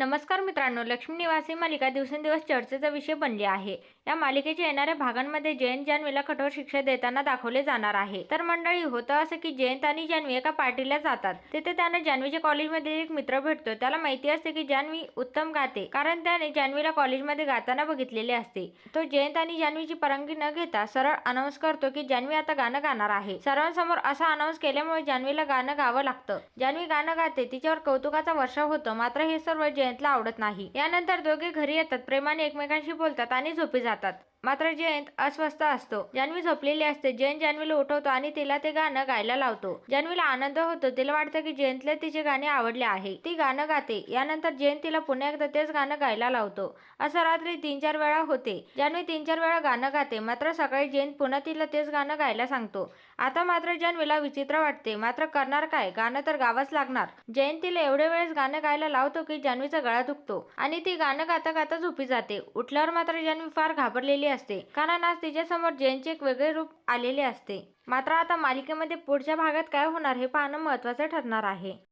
नमस्कार मित्रांनो लक्ष्मी निवासी मालिका दिवसेंदिवस चर्चेचा विषय बनली आहे. या मालिकेच्या येणाऱ्या भागांमध्ये जयंत जान्हवीला कठोर शिक्षा देताना दाखवले जाणार आहे. तर मंडळी होतं असं की जयंत आणि जान्हवी एका पार्टीला जातात. तिथे त्यांना जान्हवीच्या कॉलेजमध्ये एक मित्र भेटतो. त्याला माहिती असते की जान्हवी उत्तम गाते कारण त्याने जान्हवीला कॉलेजमध्ये गाताना बघितलेले असते. तो जयंत आणि जान्हवीची परवानगी न घेता सरळ अनाऊन्स करतो की जान्हवी आता गाणं गाणार आहे. सर्वांसमोर असा अनाऊन्स केल्यामुळे जान्हवीला गाणं गावं लागतं. जान्हवी गाणं गाते तिच्यावर कौतुकाचा वर्षाव होतो. मात्र हे सर्व जयंतला आवडत नाही. यानंतर दोघे घरी येतात प्रेमाने एकमेकांशी बोलतात आणि झोपी जातात. मात्र जयंत अस्वस्थ असतो. जान्हवी झोपलेली असते. जयंत जान्हवीला उठवतो आणि तिला ते गाणं गायला लावतो. जान्हवीला आनंद होतो. तिला वाटतं की जयंतला तिचे गाणे आवडले आहे. ती गाणं गाते. यानंतर जयंत तिला पुन्हा एकदा तेच गाणं गायला लावतो. असं रात्री तीन चार वेळा होते. जान्हवी तीन चार वेळा गाणं गाते. मात्र सकाळी जयंत पुन्हा तिला तेच गाणं गायला सांगतो. आता मात्र जान्हवीला विचित्र वाटते. मात्र करणार काय? गाणं तर गावंच लागणार. जयंत तिला एवढे वेळेस गाणं गायला लावतो की जान्हवीचा गळा दुखतो. आणि ती गाणं गाता गाता झोपी जाते. उठल्यावर मात्र जान्हवी फार घाबरलेली असते. कारण आज तिच्यासमोर जैनचे एक वेगळे रूप आलेले असते. मात्र आता मालिकेमध्ये पुढच्या भागात काय होणार हे पाहणं महत्त्वाचं ठरणार आहे.